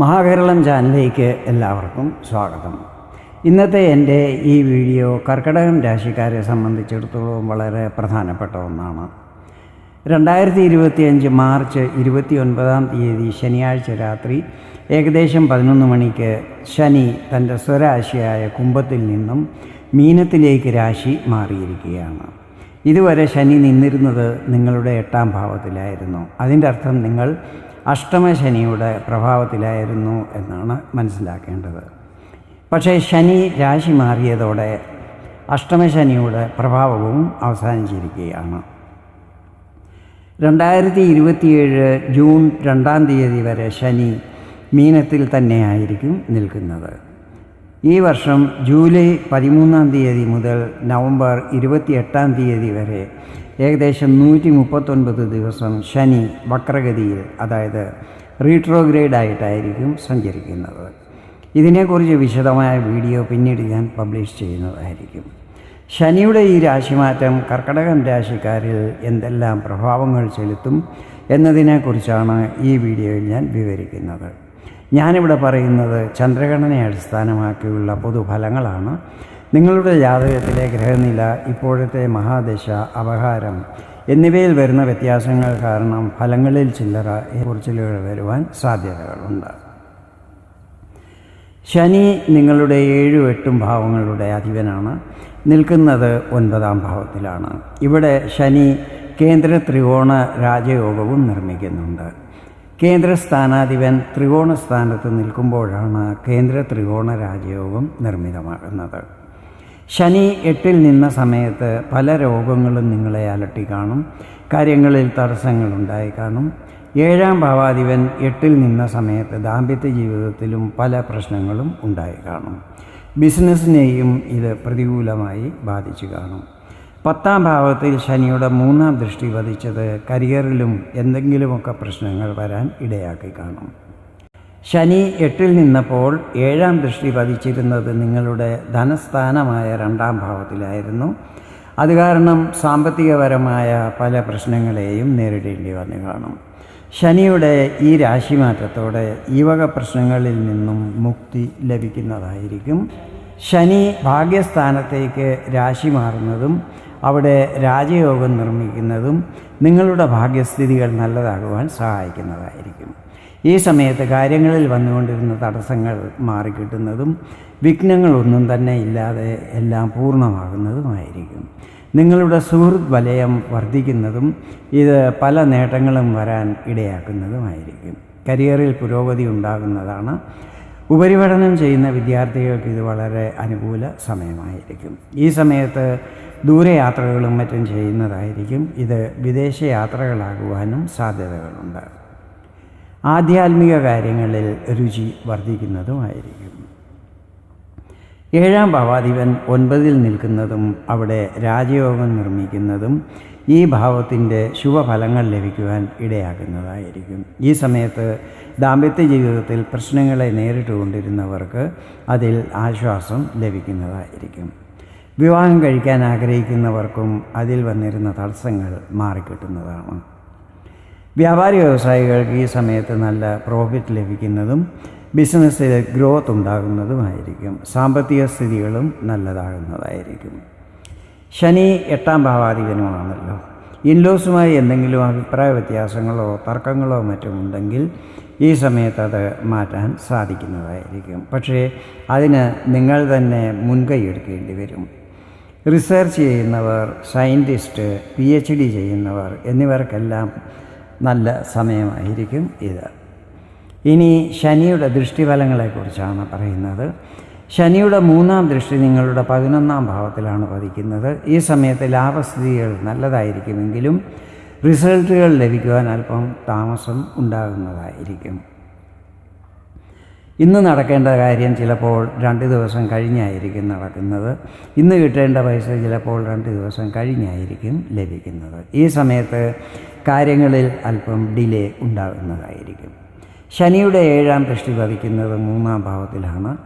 മഹാകേരളം ചാനലിലേക്ക് എല്ലാവർക്കും സ്വാഗതം. ഇന്നത്തെ എന്റെ ഈ വീഡിയോ കർക്കിടകം രാശിക്കാരെ സംബന്ധിച്ചിടത്തോളം വളരെ പ്രധാനപ്പെട്ട ഒന്നാണ്. രണ്ടായിരത്തി ഇരുപത്തിയഞ്ച് മാർച്ച് ഇരുപത്തി ഒൻപതാം തീയതി ശനിയാഴ്ച രാത്രി ഏകദേശം പതിനൊന്ന് മണിക്ക് ശനി തന്റെ സ്വരാശിയായ കുംഭത്തിൽ നിന്നും മീനത്തിലേക്ക് രാശി മാറിയിരിക്കുകയാണ്. ഇതുവരെ ശനി നിന്നിരുന്നത് നിങ്ങളുടെ എട്ടാം ഭാവത്തിലായിരുന്നു. അതിന്റെ അർത്ഥം നിങ്ങൾ അഷ്ടമശനിയുടെ പ്രഭാവത്തിലായിരുന്നു എന്നാണ് മനസ്സിലാക്കേണ്ടത്. പക്ഷേ ശനി രാശി മാറിയതോടെ അഷ്ടമശനിയുടെ പ്രഭാവവും അവസാനിച്ചിരിക്കുകയാണ്. രണ്ടായിരത്തി ഇരുപത്തിയേഴ് ജൂൺ രണ്ടാം തീയതി വരെ ശനി മീനത്തിൽ തന്നെയായിരിക്കും നിൽക്കുന്നത്. ഈ വർഷം ജൂലൈ പതിമൂന്നാം തീയതി മുതൽ നവംബർ ഇരുപത്തിയെട്ടാം തീയതി വരെ ഏകദേശം നൂറ്റി മുപ്പത്തൊൻപത് ദിവസം ശനി വക്രഗതിയിൽ അതായത് റീട്രോഗ്രേഡ് ആയിട്ടായിരിക്കും സഞ്ചരിക്കുന്നത്. ഇതിനെക്കുറിച്ച് വിശദമായ വീഡിയോ പിന്നീട് ഞാൻ പബ്ലിഷ് ചെയ്യുന്നതായിരിക്കും. ശനിയുടെ ഈ രാശിമാറ്റം കർക്കടകം രാശിക്കാരിൽ എന്തെല്ലാം പ്രഭാവങ്ങൾ ചെലുത്തും എന്നതിനെക്കുറിച്ചാണ് ഈ വീഡിയോയിൽ ഞാൻ വിവരിക്കുന്നത്. ഞാനിവിടെ പറയുന്നത് ചന്ദ്രഗണനയെ അടിസ്ഥാനമാക്കിയുള്ള പൊതുഫലങ്ങളാണ്. നിങ്ങളുടെ ജാതകത്തിലെ ഗ്രഹനില ഇപ്പോഴത്തെ മഹാദശ അപഹാരം എന്നിവയിൽ വരുന്ന വ്യത്യാസങ്ങൾ കാരണം ഫലങ്ങളിൽ ചില്ലറ കുറിച്ചിലുകൾ വരുവാൻ സാധ്യതകളുണ്ട്. ശനി നിങ്ങളുടെ ഏഴും എട്ടും ഭാവങ്ങളുടെ അധിപനാണ്. നിൽക്കുന്നത് ഒൻപതാം ഭാവത്തിലാണ്. ഇവിടെ ശനി കേന്ദ്ര ത്രികോണ രാജയോഗവും നിർമ്മിക്കുന്നുണ്ട്. കേന്ദ്ര സ്ഥാനാധിപൻ ത്രികോണ സ്ഥാനത്ത് നിൽക്കുമ്പോഴാണ് കേന്ദ്ര ത്രികോണ രാജയോഗം നിർമ്മിതമാകുന്നത്. ശനി എട്ടിൽ നിന്ന സമയത്ത് പല രോഗങ്ങളും നിങ്ങളെ അലട്ടി കാണും. കാര്യങ്ങളിൽ തടസ്സങ്ങളുണ്ടായി കാണും. ഏഴാം ഭാവാധിപൻ എട്ടിൽ നിന്ന സമയത്ത് ദാമ്പത്യ ജീവിതത്തിലും പല പ്രശ്നങ്ങളും ഉണ്ടായി കാണും. ബിസിനസ്സിനെയും ഇത് പ്രതികൂലമായി ബാധിച്ചു കാണും. പത്താം ഭാവത്തിൽ ശനിയുടെ മൂന്നാം ദൃഷ്ടി പതിച്ചത് കരിയറിലും എന്തെങ്കിലുമൊക്കെ പ്രശ്നങ്ങൾ വരാൻ ഇടയാക്കി കാണും. ശനി എട്ടിൽ നിന്നപ്പോൾ ഏഴാം ദൃഷ്ടി പതിച്ചിരുന്നത് നിങ്ങളുടെ ധനസ്ഥാനമായ രണ്ടാം ഭാവത്തിലായിരുന്നു. അത് കാരണം സാമ്പത്തികപരമായ പല പ്രശ്നങ്ങളെയും നേരിടേണ്ടി വന്നു കാണും. ശനിയുടെ ഈ രാശിമാറ്റത്തോടെ ഈ വക പ്രശ്നങ്ങളിൽ നിന്നും മുക്തി ലഭിക്കുന്നതായിരിക്കും. ശനി ഭാഗ്യസ്ഥാനത്തേക്ക് രാശി മാറുന്നതും അവിടെ രാജയോഗം നിർമ്മിക്കുന്നതും നിങ്ങളുടെ ഭാഗ്യസ്ഥിതികൾ നല്ലതാകുവാൻ സഹായിക്കുന്നതായിരിക്കും. ഈ സമയത്ത് കാര്യങ്ങളിൽ വന്നുകൊണ്ടിരുന്ന തടസ്സങ്ങൾ മാറിക്കിട്ടുന്നതും വിഘ്നങ്ങളൊന്നും തന്നെ ഇല്ലാതെ എല്ലാം പൂർണമാകുന്നതുമായിരിക്കും. നിങ്ങളുടെ സുഹൃത്ത് വലയം വർദ്ധിക്കുന്നതും ഇത് പല നേട്ടങ്ങളും വരാൻ ഇടയാക്കുന്നതുമായിരിക്കും. കരിയറിൽ പുരോഗതി ഉണ്ടാകുന്നതാണ്. ഉപരിപഠനം ചെയ്യുന്ന വിദ്യാർത്ഥികൾക്ക് ഇത് വളരെ അനുകൂല സമയമായിരിക്കും. ഈ സമയത്ത് ദൂരയാത്രകളും മറ്റും ചെയ്യുന്നതായിരിക്കും. ഇത് വിദേശ യാത്രകളാകുവാനും സാധ്യതകളുണ്ട്. ആധ്യാത്മിക കാര്യങ്ങളിൽ രുചി വർദ്ധിക്കുന്നതുമായിരിക്കും. ഏഴാം ഭാവാധിപൻ ഒൻപതിൽ നിൽക്കുന്നതും അവിടെ രാജയോഗം നിർമ്മിക്കുന്നതും ഈ ഭാവത്തിന്റെ ശുഭഫലങ്ങൾ ലഭിക്കുവാൻ ഇടയാകുന്നതായിരിക്കും. ഈ സമയത്ത് ദാമ്പത്യ ജീവിതത്തിൽ പ്രശ്നങ്ങളെ നേരിട്ടുകൊണ്ടിരുന്നവർക്ക് അതിൽ ആശ്വാസം ലഭിക്കുന്നതായിരിക്കും. വിവാഹം കഴിക്കാൻ ആഗ്രഹിക്കുന്നവർക്കും അതിൽ വന്നിരുന്ന തടസ്സങ്ങൾ മാറിക്കിട്ടുന്നതാണ്. വ്യാപാരി വ്യവസായികൾക്ക് ഈ സമയത്ത് നല്ല പ്രോഫിറ്റ് ലഭിക്കുന്നതും ബിസിനസ്സിൽ ഗ്രോത്ത് ഉണ്ടാകുന്നതുമായിരിക്കും. സാമ്പത്തിക സ്ഥിതികളും നല്ലതാകുന്നതായിരിക്കും. ശനി എട്ടാം ഭാവാധിപനുമാണല്ലോ. ഇൻലോസുമായി എന്തെങ്കിലും അഭിപ്രായ വ്യത്യാസങ്ങളോ തർക്കങ്ങളോ മറ്റും ഉണ്ടെങ്കിൽ ഈ സമയത്ത് അത് മാറ്റാൻ സാധിക്കുന്നതായിരിക്കും. പക്ഷേ അതിന് നിങ്ങൾ തന്നെ മുൻകൈ എടുക്കേണ്ടി വരും. റിസർച്ച് ചെയ്യുന്നവർ സയന്റിസ്റ്റ് പി എച്ച് ഡി ചെയ്യുന്നവർ എന്നിവർക്കെല്ലാം നല്ല സമയമായിരിക്കും ഇത്. ഇനി ശനിയുടെ ദൃഷ്ടിഫലങ്ങളെക്കുറിച്ചാണ് പറയുന്നത്. ശനിയുടെ മൂന്നാം ദൃഷ്ടി നിങ്ങളുടെ പതിനൊന്നാം ഭാവത്തിലാണ് പതിക്കുന്നത്. ഈ സമയത്ത് ലാഭസ്ഥിതികൾ നല്ലതായിരിക്കുമെങ്കിലും റിസൾട്ടുകൾ ലഭിക്കുവാൻ അല്പം താമസം ഉണ്ടാകുന്നതായിരിക്കും. ഇന്ന് നടക്കേണ്ട കാര്യം ചിലപ്പോൾ രണ്ട് ദിവസം കഴിഞ്ഞായിരിക്കും നടക്കുന്നത്. ഇന്ന് കിട്ടേണ്ട പൈസ ചിലപ്പോൾ രണ്ട് ദിവസം കഴിഞ്ഞായിരിക്കും ലഭിക്കുന്നത്. ഈ സമയത്ത് കാര്യങ്ങളിൽ അല്പം ഡിലേ ഉണ്ടാകുന്നതായിരിക്കും. ശനിയുടെ ഏഴാം ദൃഷ്ടി പതിക്കുന്നത് മൂന്നാം ഭാവത്തിലാണ്.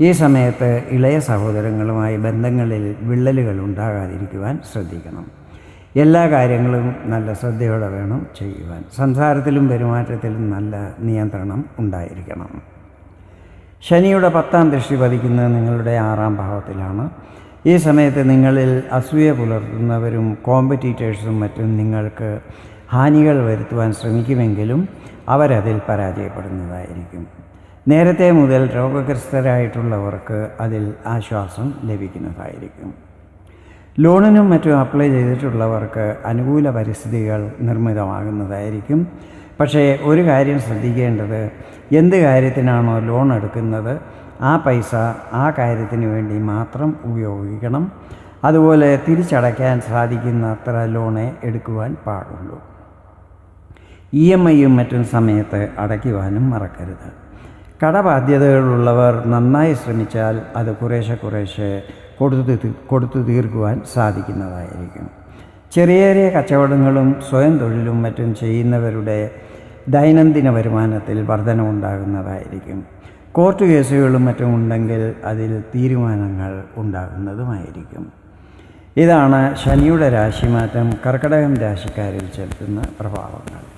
ഈ സമയത്ത് ഇളയ സഹോദരങ്ങളുമായി ബന്ധങ്ങളിൽ വിള്ളലുകൾ ഉണ്ടാകാതിരിക്കുവാൻ ശ്രദ്ധിക്കണം. എല്ലാ കാര്യങ്ങളും നല്ല ശ്രദ്ധയോടെ വേണം ചെയ്യുവാൻ. സംസാരത്തിലും പെരുമാറ്റത്തിലും നല്ല നിയന്ത്രണം ഉണ്ടായിരിക്കണം. ശനിയുടെ പത്താം ദൃഷ്ടി പതിക്കുന്നത് നിങ്ങളുടെ ആറാം ഭാവത്തിലാണ്. ഈ സമയത്ത് നിങ്ങളിൽ അസൂയ പുലർത്തുന്നവരും കോമ്പറ്റീറ്റേഴ്സും മറ്റും നിങ്ങൾക്ക് ഹാനികൾ വരുത്തുവാൻ ശ്രമിക്കുമെങ്കിലും അവരതിൽ പരാജയപ്പെടുന്നതായിരിക്കും. നേരത്തെ മുതൽ രോഗഗ്രസ്തരായിട്ടുള്ളവർക്ക് അതിൽ ആശ്വാസം ലഭിക്കുന്നതായിരിക്കും. ലോണിനും മറ്റും അപ്ലൈ ചെയ്തിട്ടുള്ളവർക്ക് അനുകൂല പരിസ്ഥിതികൾ നിർമ്മിതമാകുന്നതായിരിക്കും. പക്ഷേ ഒരു കാര്യം ശ്രദ്ധിക്കേണ്ടത് എന്ത് കാര്യത്തിനാണോ ലോൺ എടുക്കുന്നത് ആ പൈസ ആ കാര്യത്തിന് വേണ്ടി മാത്രം ഉപയോഗിക്കണം. അതുപോലെ തിരിച്ചടയ്ക്കാൻ സാധിക്കുന്ന അത്ര ലോണേ എടുക്കുവാൻ പാടുള്ളൂ. ഇ എം ഐയും മറ്റും സമയത്ത് അടയ്ക്കുവാനും മറക്കരുത്. കടബാധ്യതകളുള്ളവർ നന്നായി ശ്രമിച്ചാൽ അത് കുറേശ്ശെ കുറേശ്ശെ കൊടുത്തു കൊടുത്തു തീർക്കുവാൻ സാധിക്കുന്നതായിരിക്കും. ചെറിയ ചെറിയ കച്ചവടങ്ങളും സ്വയം തൊഴിലും മറ്റും ചെയ്യുന്നവരുടെ ദൈനംദിന വരുമാനത്തിൽ വർധനമുണ്ടാകുന്നതായിരിക്കും കോർട്ട് കേസുകളും മറ്റും ഉണ്ടെങ്കിൽ അതിൽ തീരുമാനങ്ങൾ ഉണ്ടാകുന്നതുമായിരിക്കും. ഇതാണ് ശനിയുടെ രാശിമാറ്റം കർക്കടകം രാശിക്കാരിൽ ചെലുത്തുന്ന പ്രഭാവങ്ങൾ.